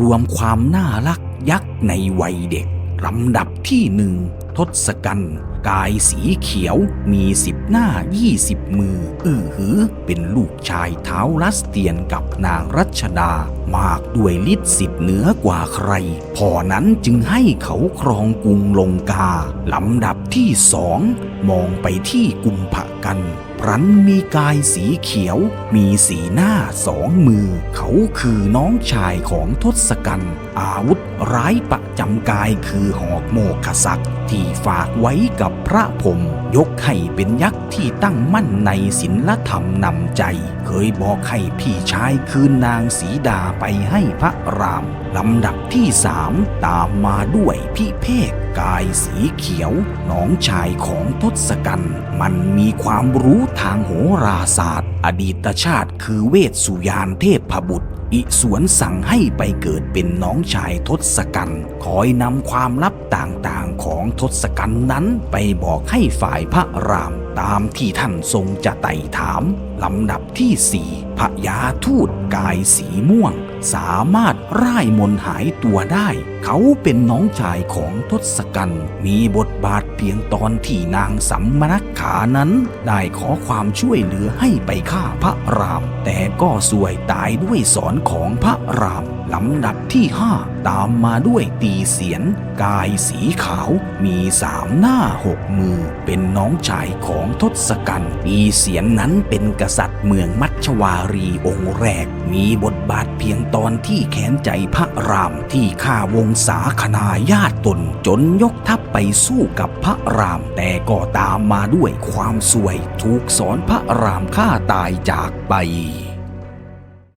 รวมความน่ารักยักษ์ในวัยเด็กลำดับที่หนึ่งทศกัณฐ์ กายสีเขียวมีสิบหน้ายี่สิบมือ อือหือ เป็นลูกชายเท้ารัสเตียนกับนางรัชดา มากด้วยฤทธิ์สิทธิ์เหนือกว่าใคร พอนั้นจึงให้เขาครองกรุงลงกา ลำดับที่สองมองไปที่กุมภกันพรันมีกายสีเขียว มีสีหน้าสองมือ เขาคือน้องชายของทศกัณฐ์อาวุธร้ายประจำกายคือหอกโมคศักดิ์ ที่ฝากไว้กับพระพรมยกให้เป็นยักษ์ที่ตั้งมั่นในศีลธรรมนำใจ เคยบอกให้พี่ชายคืนนางสีดาไปให้พระรามลำดับที่สามตามมาด้วยพิเภกกายสีเขียว น้องชายของทศกัณฐ์มันมีความรู้ทางโหราศาสตร์ อดีตชาติคือเวสสุยานเทพบุตร อิสวนสั่งให้ไปเกิดเป็นน้องชายทศกัณฐ์คอยนำความลับต่างๆของทศกัณฐ์นั้นไปบอกให้ฝ่ายพระราม ตามที่ท่านทรงจะไต่ถามลำดับที่สี่พระยาทูต กายสีม่วง สามารถร่ายมนหายตัวได้ เขาเป็นน้องชายของทศกัณฐ์มีบทบาทเพียงตอนที่นางสัมมนักขานั้น ได้ขอความช่วยเหลือให้ไปฆ่าพระราม แต่ก็สวยตายด้วยสอนของพระรามลำดับที่ห้าตามมาด้วยตีเสียน กายสีขาวมีสามหน้าหกมือ เป็นน้องชายของทศกัณฐ์ตีเสียนนั้นเป็นกษัตริย์เมืองมัชวารีองค์แรกมีบทบาทเพียงตอนที่แขนใจพระรามที่ฆ่าวงศาคณาญาติตน จนยกทัพไปสู้กับพระราม แต่ก็ตามมาด้วยความสวย ถูกสอนพระรามฆ่าตายจากไป